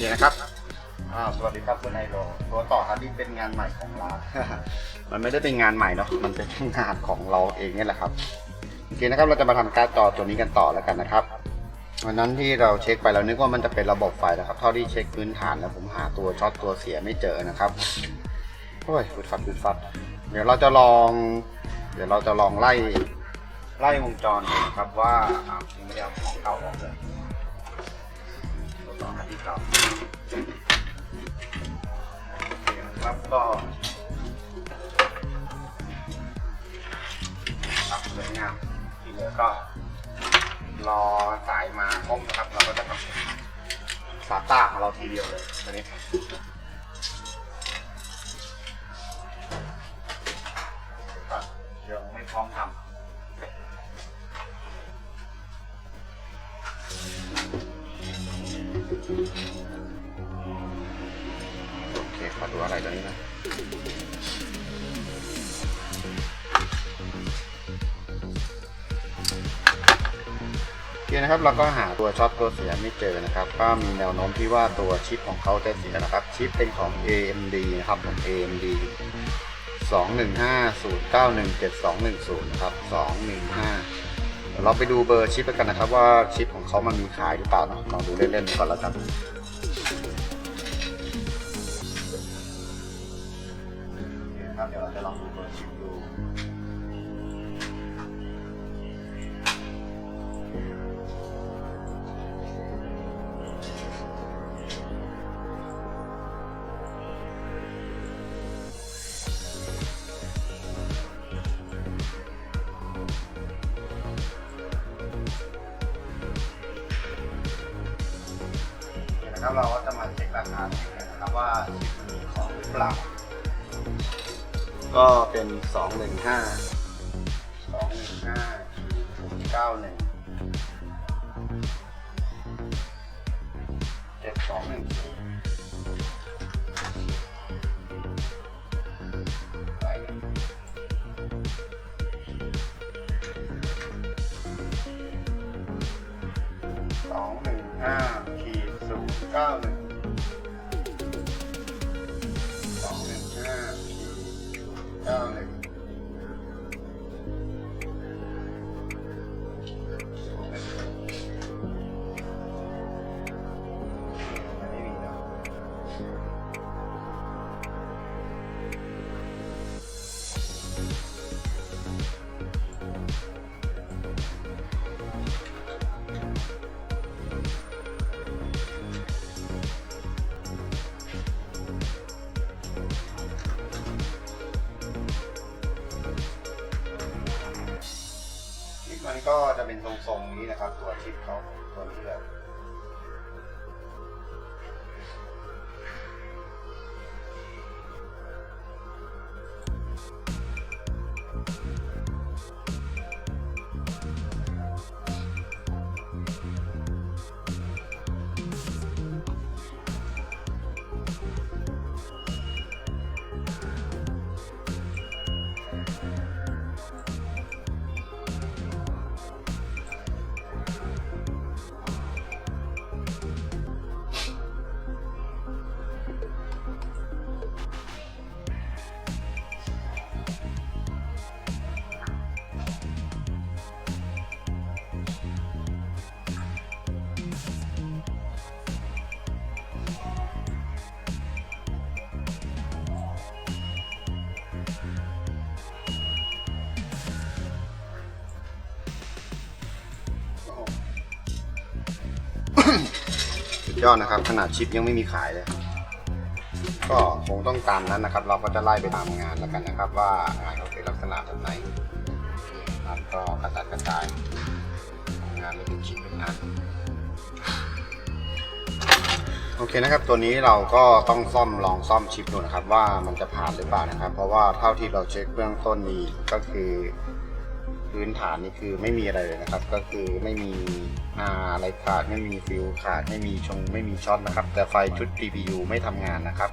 เคนะครับอ้าวสวัสดีครับคุณไอโรตัวต่อครับนี่เป็นงานใหม่ของเรามันไม่ได้เป็นงานใหม่เนาะ มันเป็นงานของเราเองนี่แหละครับโอเคนะครับ เราจะมาทำการ์ดจอตัวนี้กันต่อแล้วกันนะครับวันนั้นที่เราเช็คไปเรานึกว่ามันจะเป็นระบบไฟนะครับ เท่าที่เช็คพื้นฐานแล้วผมหาตัวช็อตตัวเสียไม่เจอนะครับโอ้ยฟุดฟัดฟุดฟัด เดี๋ยวเราจะลอง เดี๋ยวเราจะลองไล่ไล่วงจรดูนะครับว่าอ่าที่ไม่ได้เอาของเก่าออกเลยตัวต่อหา ที่เก่าโอเคครับก็ครับสวยงามที่เหลือก็ รอสายมาครบนะครับ เราก็จะทำสาต้าของเราทีเดียวเลยตอนนี้ เราก็หาตัวช็อตตัวเสียไม่เจอนะครับ ก็มีแนวโน้มที่ว่าตัวชิปของเขาจะเสียนะครับ ชิปเป็นของ AMD นะครับของ AMD 215091710นะครับ215เดี๋ยวเราไปดูเบอร์ชิปกันนะครับว่าชิปของเขามันมีขายหรือเปล่านะลองดูเล่นๆก่อนแล้วกัน สองหนึ่ง ก็จะเป็นทรงๆนี้นะครับ ตัวชิปเขาตัวนี้เลย ยอดนะครับ ขนาดชิปยังไม่มีขายเลย ก็คงต้องตามนั้นนะครับ เราก็จะไล่ไปตามงานแล้วกันนะครับ ว่างานเขาเป็นลักษณะแบบไหนครับก็กระจัดกระจายงานไม่เป็นชิ้นเป็นอันโอเคนะครับ ตัวนี้เราก็ต้องซ่อมลองซ่อมชิปดูนะครับ ว่ามันจะผ่านหรือเปล่านะครับ เพราะว่าเท่าที่เราเช็คเบื้องต้นนี้ก็คือ พื้นฐานนี่คือไม่มีอะไรเลยนะครับ ก็คือไม่มีอ่าอะไรขาดไม่มีฟิวขาดไม่มีชงไม่มีช็อตนะครับ แต่ไฟชุด GPU ไม่ทำงานนะครับ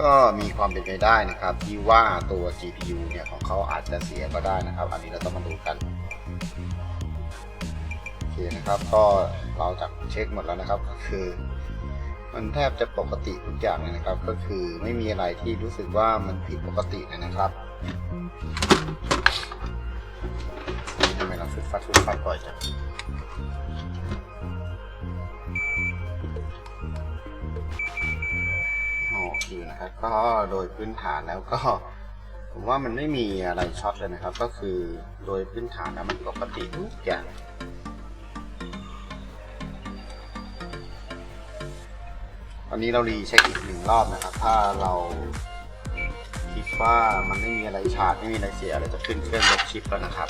ก็มีความเป็นไปได้นะครับ ที่ว่าตัว GPU เนี่ยของเขาอาจจะเสียก็ได้นะครับ อันนี้เราต้องมาดูกันโอเคนะครับ ก็เราจากเช็คหมดแล้วนะครับก็คือมันแทบจะปกติทุกอย่างเลยนะครับ ก็คือไม่มีอะไรที่รู้สึกว่ามันผิดปกตินะครับ ทำไมเราฟุดฟัดฟุดฟัดบ่อยจังโอเคนะครับ ก็โดยพื้นฐานแล้วก็ ผมว่ามันไม่มีอะไรช็อตเลยนะครับ ก็คือโดยพื้นฐานแล้วมันปกติทุกอย่างตอนนี้เรารีเช็คอีกหนึ่งรอบนะครับ ถ้าเรา ว่ามันไม่มีอะไรฉาดไม่มีอะไรเสียอะไรจะขึ้นเครื่องลบชิปแล้วนะครับ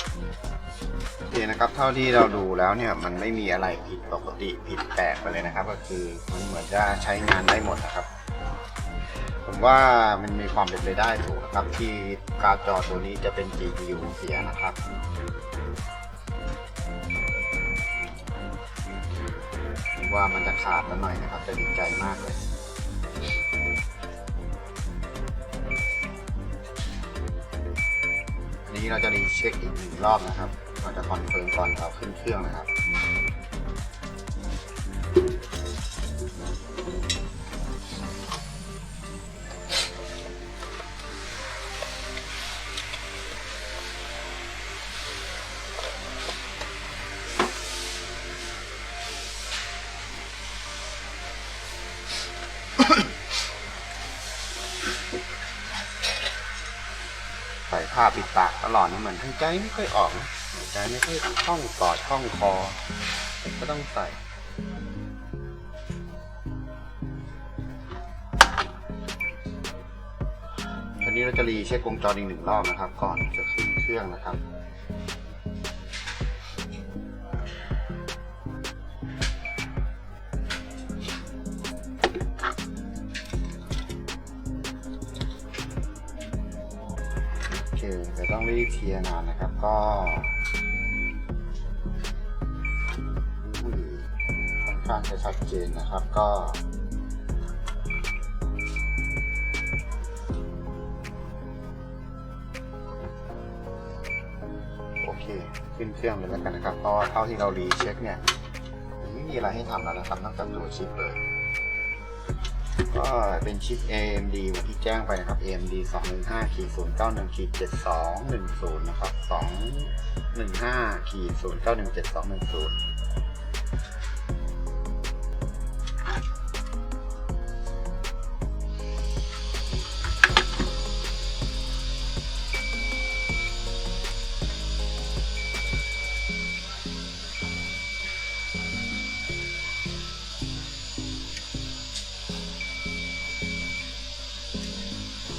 โอเคนะครับ เท่าที่เราดูแล้วเนี่ยมันไม่มีอะไรผิดปกติผิดแปลกไปเลยนะครับ ก็คือมันเหมือนจะใช้งานได้หมดนะครับ ผมว่ามันมีความเป็นไปได้ถูกนะครับ ที่การ์ดจอตัวนี้จะเป็น GPU เสียนะครับว่ามันจะขาดแล้วหน่อยนะครับจะดีใจมากเลย นี้เราจะรีเช็คอีกหนึ่งรอบนะครับ เราจะคอนเฟิร์มก่อนเราขึ้นเครื่องนะครับ ผ้าปิดปากตลอดนี่เหมือนหายใจไม่ค่อยออกนะหายใจไม่ค่อยคล่องปอดคล่องคอ ก็ต้องใส่ทีนี้เราจะรีเช็ควงจรอีกหนึ่งรอบนะครับ ก่อนจะขึ้นเครื่องนะครับ เคลียร์งานนะครับก็ค่อนข้างจะชัดเจนนะครับก็โอเคขึ้นเครื่องเลยแล้วกันนะครับเพราะเท่าที่เรารีเช็คเนี่ยไม่มีอะไรให้ทำแล้วนะครับนอกจากตัวชิปเลย ก็เป็นชิป AMD ที่แจ้งไปนะครับ AMD 215ขีด091ขีด7210 นะครับ 215ขีด091 7210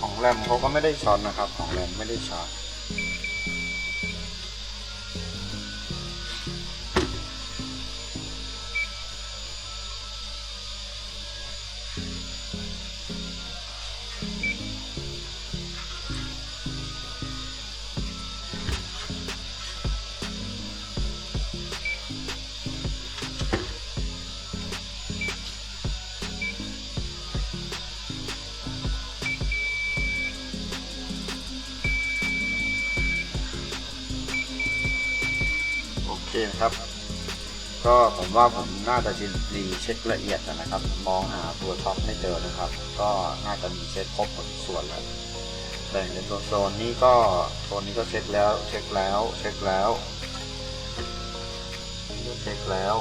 ของแรมเขาก็ไม่ได้ช็อตนะครับ ของแรมไม่ได้ช็อต ก็ผมว่าผมน่าจะรีเช็คละเอียดนะครับ มองหาตัวท็อปไม่เจอนะครับ ก็น่าจะมีเช็คครบหมดส่วนแล้วแบ่งเป็นโซนนี้ก็โซนนี้ก็เช็คแล้ว เช็คแล้วเช็คแล้วเช็คแล้ว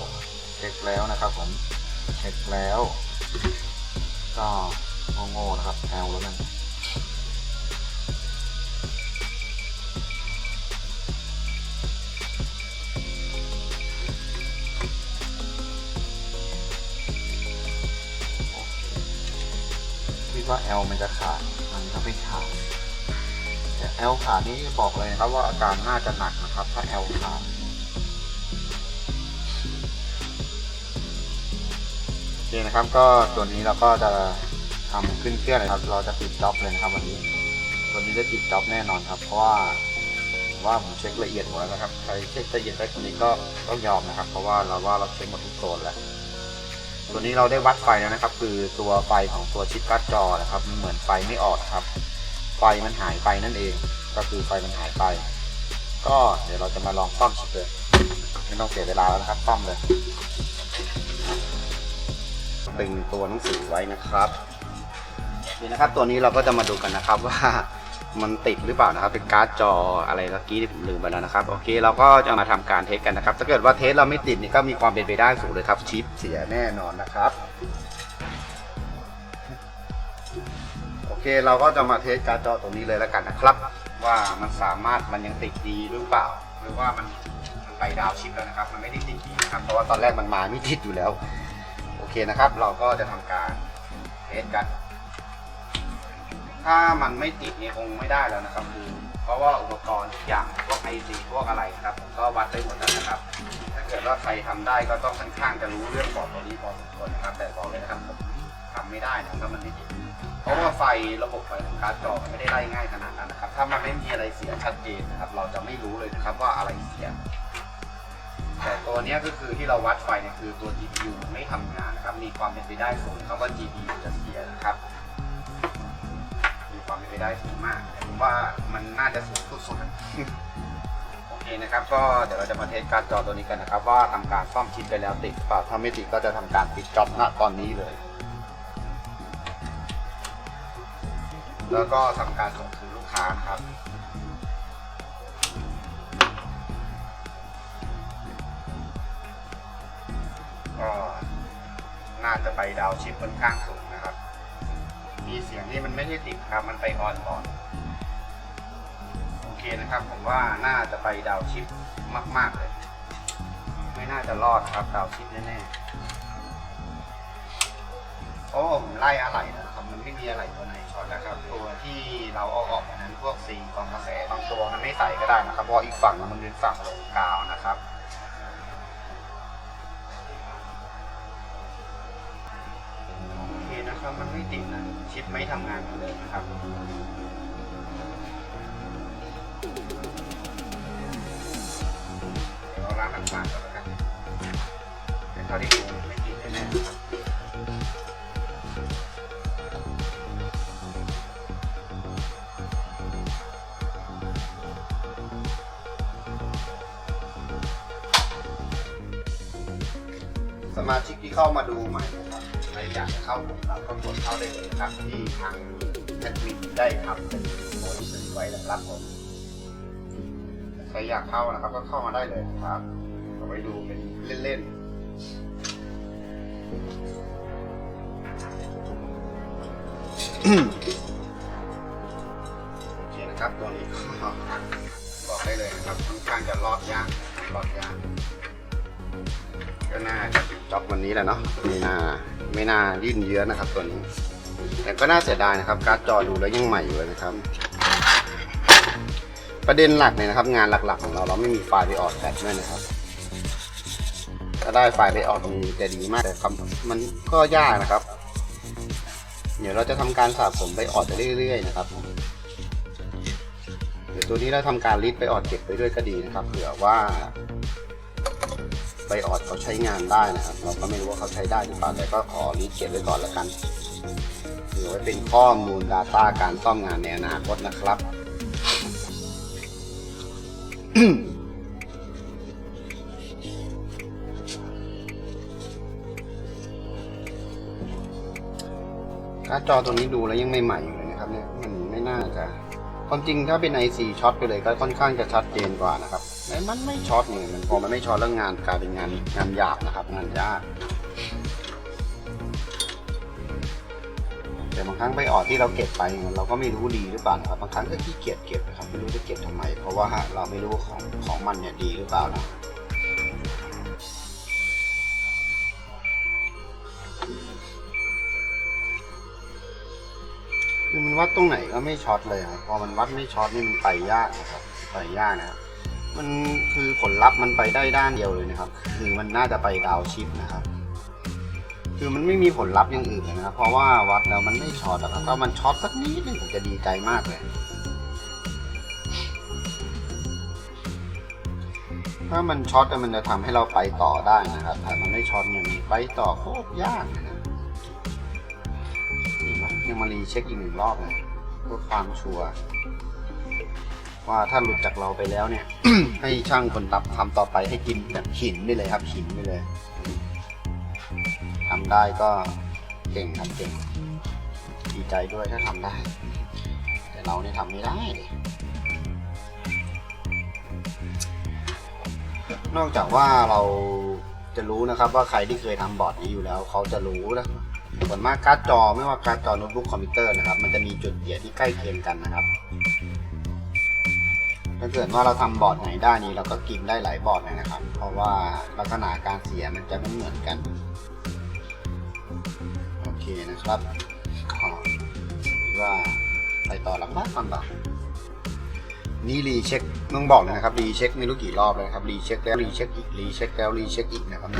เช็คแล้วนะครับผมเช็คแล้ว ก็โง่ๆนะครับแอลแล้วกัน ว่า L มันจะขาด มันก็ไม่ขาดแต่ L ขาดนี้บอกเลยนะครับว่าอาการน่าจะหนักนะครับ ถ้า L ขาดโอเคนะครับก็ตัวนี้เราก็จะทำขึ้นเครื่องเลยครับ เราจะปิดจ็อบเลยนะครับ วันนี้ตัวนี้ได้ปิดจ็อบแน่นอนครับ เพราะว่าว่าผมเช็คละเอียดหมดแล้วนะครับ ใครเช็คละเอียดได้ตัวนี้ก็ต้องยอมนะครับ เพราะว่าเราว่าเราเช็คหมดทุกโซนแล้ว ตัวนี้เราได้วัดไฟแล้วนะครับ คือตัวไฟของตัวชิปการ์ดจอนะครับมันเหมือนไฟไม่ออกครับ ไฟมันหายไปนั่นเอง ก็คือไฟมันหายไป ก็เดี๋ยวเราจะมาลองซ่อมชิปเลยไม่ต้องเสียเวลาแล้วนะครับซ่อมเลยดึงตัวหนังสือไว้นะครับนี่นะครับตัวนี้เราก็จะมาดูกันนะครับว่า มันติดหรือเปล่านะครับ เป็นการ์ดจออะไรเมื่อกี้ที่ผมลืมไปแล้วนะครับ โอเค เราก็จะมาทำการเทสกันนะครับ ถ้าเกิดว่าเทสเราไม่ติดนี่ก็มีความเป็นไปได้สูงเลยครับ ชิปเสียแน่นอนนะครับ โอเค เราก็จะมาเทสการ์ดจอตัวนี้เลยแล้วกันนะครับ ว่ามันสามารถมันยังติดดีหรือเปล่า หรือว่ามันไปดาวชิปแล้วนะครับ มันไม่ได้ติดดีนะครับ เพราะว่าตอนแรกมันมาไม่ติดอยู่แล้ว โอเคนะครับ เราก็จะทำการเทสกัน ถ้ามันไม่ติดนี่คงไม่ได้แล้วนะครับคือเพราะว่าอุปกรณ์ทุกอย่างพวกไอซีพวกอะไรนะครับผมก็วัดได้หมดแล้วนะครับ ถ้าเกิดว่าใครทำได้ก็ต้องค่อนข้างจะรู้เรื่องบอร์ดตัวนี้พอสมควรนะครับ แต่บอกเลยนะครับผมทำไม่ได้นะครับถ้ามันไม่ติดเพราะว่าไฟระบบไฟของการ์ดจอไม่ได้ไล่ง่ายขนาดนั้นนะครับ ถ้ามันไม่มีอะไรเสียชัดเจนนะครับ เราจะไม่รู้เลยนะครับว่าอะไรเสียแต่ตัวนี้ก็คือที่เราวัดไฟเนี่ยคือตัว GPU ไม่ทำงานนะครับ มีความเป็นไปได้สูงครับว่า GPU จะเสียนะครับ ไปได้สูงมากแต่ผมว่ามันน่าจะสูงสุดๆโอเคนะครับ ก็เดี๋ยวเราจะมาเทสการ์ดจอตัวนี้กันนะครับ ว่าทำการซ่อมชิปไปแล้วติดเปล่าถ้าไม่ติดก็จะทำการปิดจ็อบณตอนนี้เลย แล้วก็ทำการส่งคืนลูกค้าครับก็น่าจะไปดาวชิปค่อนข้างสูง มีเสียงที่มันไม่ได้ติดครับมันไปออนก่อน โอเคนะครับ ผมว่าน่าจะไปดาวชิปมาก ๆ เลย ไม่น่าจะรอดครับ ดาวชิปแน่ๆ โอ้ผมไล่อะไรนะครับ มันไม่มีอะไรตัวไหนช็อตนะครับ ตัวที่เราเอาออกมานั้นพวกสีกองกระแสบางตัวมันไม่ใส่ก็ได้นะครับเพราะอีกฝั่งมันเป็นฝั่งลงกาว ชิปไม่ทำงานเหมือนเดิมนะครับเดี๋ยวเราล้างต่างๆก่อนแล้วกันแต่เท่าที่ดูไม่ติดแน่ๆนะครับสมาชิกที่เข้ามาดูใหม่นะครับ อยากจะเข้ากลุ่มเราก็กดเข้าได้เลยนะครับที่ทางแอดมินได้ทำเป็นโพสต์ไว้นะครับผมใครอยากเข้านะครับก็เข้ามาได้เลยนะครับเอาไว้ดูเป็นเล่นๆโอเคนะครับตัวนี้บอกได้เลยนะครับค่อนข้างจะรอดยากรอดยากก็น่าจะปิดจ็อบวันนี้แหละเนาะไม่น่า ไม่น่ายื่นเยื้อนะครับตัวนี้ แต่ก็น่าเสียดายนะครับ การ์ดจอดูแล้วยังใหม่อยู่เลยนะครับ ประเด็นหลักเนี่ยนะครับ งานหลักๆของเราเราไม่มีไฟล์ไปออกแฟลชด้วยนะครับ ถ้าได้ไฟล์ไปออกมีจะดีมากแต่คำมันก็ยากนะครับ เดี๋ยวเราจะทำการสะสมไปออดไปเรื่อย ๆ นะครับเดี๋ยวตัวนี้เราทำการลิสไปออดเก็บไปด้วยก็ดีนะครับเผื่อว่า ไบออดเขาใช้งานได้นะครับ เราก็ไม่รู้ว่าเขาใช้ได้หรือเปล่าแต่ก็ขอรีเก็บไว้ก่อนแล้วกันเผื่อไว้เป็นข้อมูล Data การซ่อมงานในอนาคตนะครับ การ์ดจอตัวนี้ดูแล้วยังไม่ใหม่อยู่เลยนะครับเนี่ยมันไม่น่าจะความจริงถ้าเป็น IC ช็อตไปเลยก็ค่อนข้างจะชัดเจนกว่านะครับ มันไม่ช็อตเนี่ยมันพอมันไม่ช็อตแล้วงานกลายเป็นงานงานหยาบนะครับงานยากแต่บางครั้งไปออดที่เราเก็บไปเราก็ไม่รู้ดีหรือเปล่านะครับบางครั้งก็ขี้เกียจเก็บนะครับไม่รู้จะเก็บทำไม เพราะว่าเราไม่รู้ของของมันเนี่ยดีหรือเปล่านะคือมันวัดตรงไหนก็ไม่ช็อตเลยครับพอมันวัดไม่ช็อตนี่มันไปยากนะครับไปยากนะครับ มันคือผลลัพธ์มันไปได้ด้านเดียวเลยนะครับ คือมันน่าจะไปดาวชิปนะครับ คือมันไม่มีผลลัพธ์อย่างอื่นเลยนะครับ เพราะว่าวัดแล้วมันไม่ช็อตอะครับถ้ามันช็อตสักนิดนึงผมจะดีใจมากเลย ถ้ามันช็อตมันจะทำให้เราไปต่อได้นะครับแต่มันไม่ช็อตเนี่ยไปต่อโคตรยากเลยนะนี่นะยังมารีเช็คอีกหนึ่งรอบเลยเพื่อความชัวร์ ว่าถ้าหลุดจากเราไปแล้วเนี่ย ให้ช่างคนตับทำต่อไปให้กินแบบหินไปเลยครับหินไปเลยทำได้ก็เก่งครับเก่งดีใจด้วยถ้าทำได้ แต่เราเนี่ยทำไม่ได้นอกจากว่าเราจะรู้นะครับว่าใครที่เคยทำบอร์ดนี้อยู่แล้ว เขาจะรู้นะส่วนมากการ์ดจอไม่ว่าการ์ดจอโน้ตบุ๊กคอมพิวเตอร์นะครับ มันจะมีจุดเดียที่ใกล้เคียงกันนะครับ ถ้าเกิดว่าเราทำบอร์ดไหนได้นี้เราก็กินได้หลายบอร์ดเลยนะครับ เพราะว่าลักษณะการเสียมันจะไม่เหมือนกัน โอเคนะครับก็ว่าไปต่อลำบากลำบากนี่รีเช็คต้องบอกเลยนะครับรีเช็คไม่รู้กี่รอบเลยครับรีเช็คแล้วรีเช็คอีกรีเช็คแล้วรีเช็คอีกนะครับ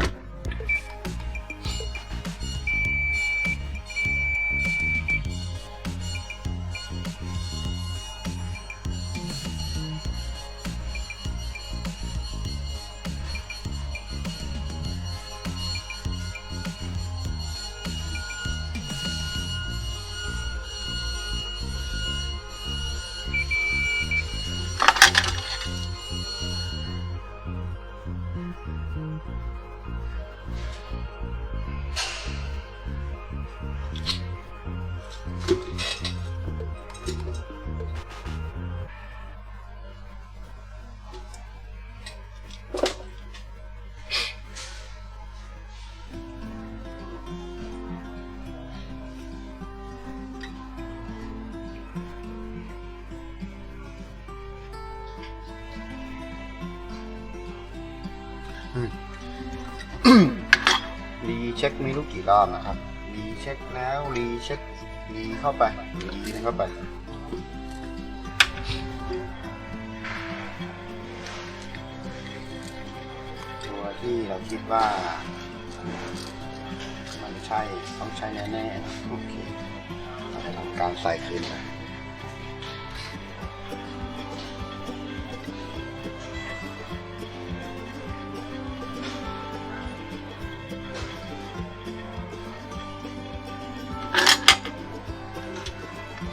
รีเช็คไม่รู้กี่รอบนะครับ รีเช็คแล้วรีเช็ครีเข้าไปรีเข้าไปตัวที่เราคิดว่า มันใช่ต้องใช้แน่ๆโอเคเราจะทำการใส่คืนไป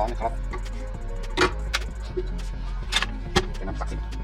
ร้อนเลยครับเป็นน้ำศักดิ์สิทธิ์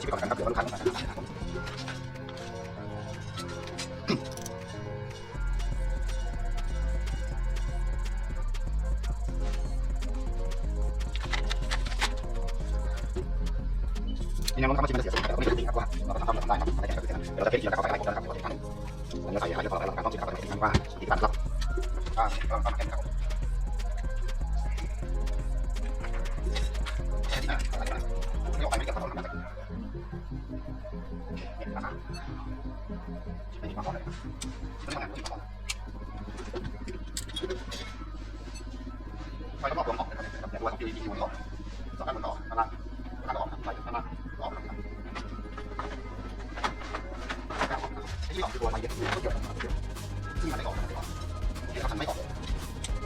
กค้าลงมานะครั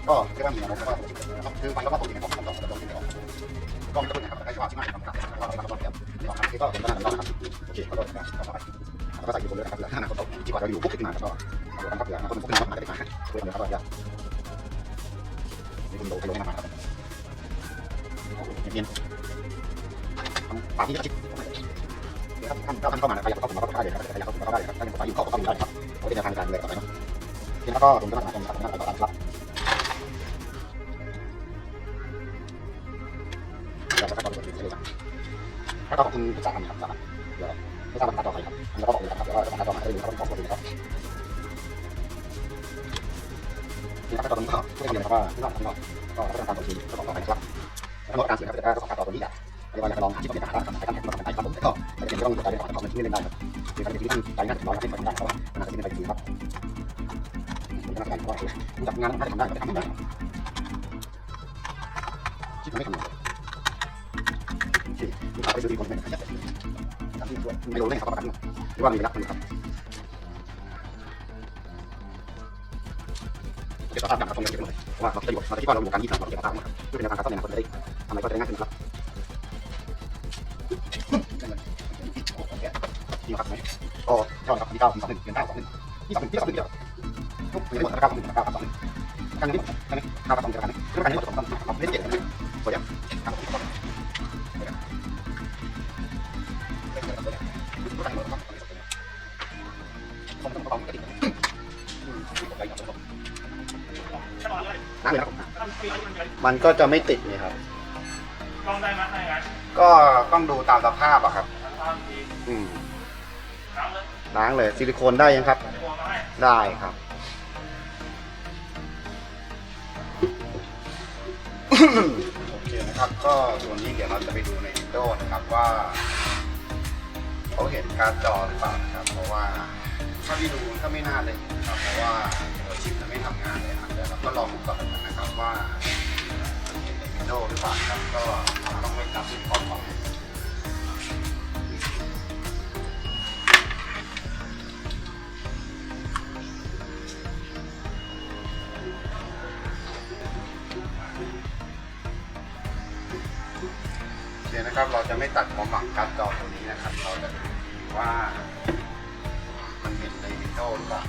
ก็เรียกว่ามีนะเพราะว่าคือไฟก็ว่าปก จะมาต่ครับขอบคุณครับนี่ครับตอนนี้ก็ไม่ได้เรียนครับว่าที่นอกที่นอกก็รับประทานตรงนี้ก็บอกต่อไปครับแล้วก็การเสียงก็จะได้ก็ขอต่อตัวนี้อะเรียกว่าจะลองหาที่เป็นหาทางการแข่งขันมาทำไมครับผมก็ไม่จำเป็นต้องอยู่ใจในของของมันที่เล่นได้ครับคือการเป็นที่ใจน่าจะร้อยที่ทำได้เพราะว่ามันอาจจะเป็นไปดีครับมีคณะกรรมการว่าจับงานถ้าทำได้ก็ทำได้ที่ผมไม่ทำเลยที่ลูกค้าไปซื้อที่คนไม่ได้ทำที่ตัวไม่รู้เลยครับประกันหรือว่ามีรักมันครับ ประว่าเราจะอยู่เราจะคิดว่าเราอยู่การที่ทำเราเก็บสภาพหมดครับเพื่อเป็นการต้อนรับคนได้ทำอะไรก็จะได้ง่ายขึ้นครับดีครับไหมก็ยอดครับที่เก้าสองหนึ่งเดือนเก้าสองหนึ่งที่สองหนึ่งที่สองหนึ่งเดียวทุกปีทั้หมดเก้าสองหนึ่งเก้าสองหนึ่งการนี้การนี้เก้าสองเดียวกันนี้เรื่องการนี้หมดสองสองเล่นเจ็ดกันสวยยังครับนั่ง มันก็จะไม่ติดนี่ครับลองได้ไหมถ้าอย่างนั้นก็ต้องดูตามสภาพอะครับ ทำทีอืมน้ำเลยล้างเลยซิลิโคนได้ยังครับ จะวางมาให้ได้ครับ โอเคนะครับ ก็ส่วนนี้เดี๋ยวเราจะไปดูในวิดีโอนะครับว่าเขาเห็นการจอหรือเปล่านะครับ เพราะว่าถ้าที่ดูก็ไม่น่าเลยนะครับเพราะว่าตัวชิปมันไม่ทำงานเลยครับเดี๋ยวเราก็ลองดูก่อนนะครับว่า เห็นในวิดีโอหรือเปล่าครับก็ต้องไปจับที่คอมก่อนโอเคนะครับ เราจะไม่ตัดความหวังการจอตัวนี้นะครับ เราจะดูว่ามันเห็นในวิดีโอหรือเปล่า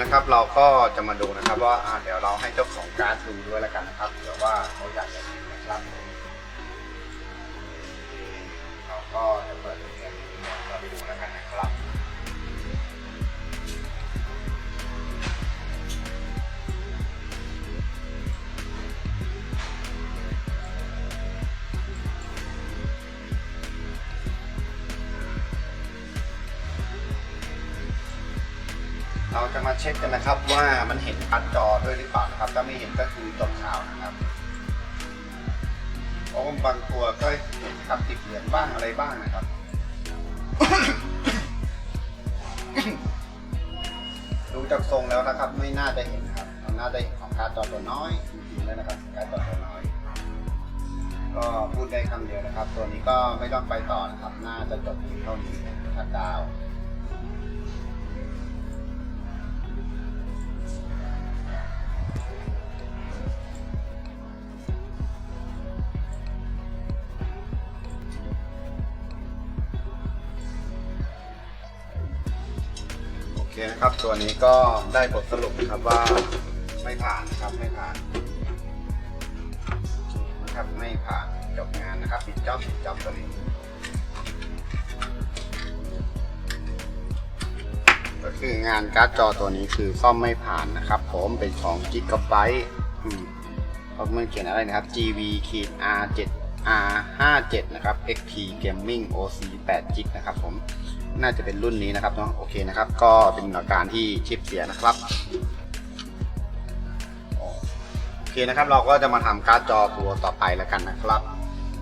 นะครับเคนะครับ เราก็จะมาดูนะครับว่าอ่าเดี๋ยวเราให้เจ้าของการ์ดดูด้วยแล้วกัน จะมาเช็คกันนะครับ ว่ามันเห็นการ์ดจอด้วยหรือเปล่านะครับ ถ้าไม่เห็นก็คือจบข่าวนะครับเพราะว่าบางตัวก็เห็นครับติดเหรียญบ้างอะไรบ้างนะครับดูจากทรงแล้วนะครับ ไม่น่าจะเห็นครับมันน่าจะเห็นของการจอตัวน้อยจริงๆแล้วนะครับการจอตัวน้อย ก็พูดได้คำเดียวนะครับ ตัวนี้ก็ไม่ต้องไปต่อนะครับ น่าจะจบเพียงเท่านี้ถ้าดาว เคนะครับ ตัวนี้ก็ได้บทสรุปนะครับว่าไม่ผ่านนะครับไม่ผ่านนะครับไม่ผ่านจบงานนะครับปิดจ็อบปิดจ็อบตัวนี้ก็คืองานการ์ดจอตัวนี้คือซ่อมไม่ผ่านนะครับ ผมเป็นของ Gigabyte อืมเขาเมันเขียนอะไรนะครับ GV R 7 R 5 7นะครับ XT Gaming OC 8 g นะครับผม น่าจะเป็นรุ่นนี้นะครับเนาะโอเคนะครับ ก็เป็นอาการที่ชิปเสียนะครับโอเคนะครับเราก็จะมาทำการ์ดจอตัวต่อไปแล้วกันนะครับ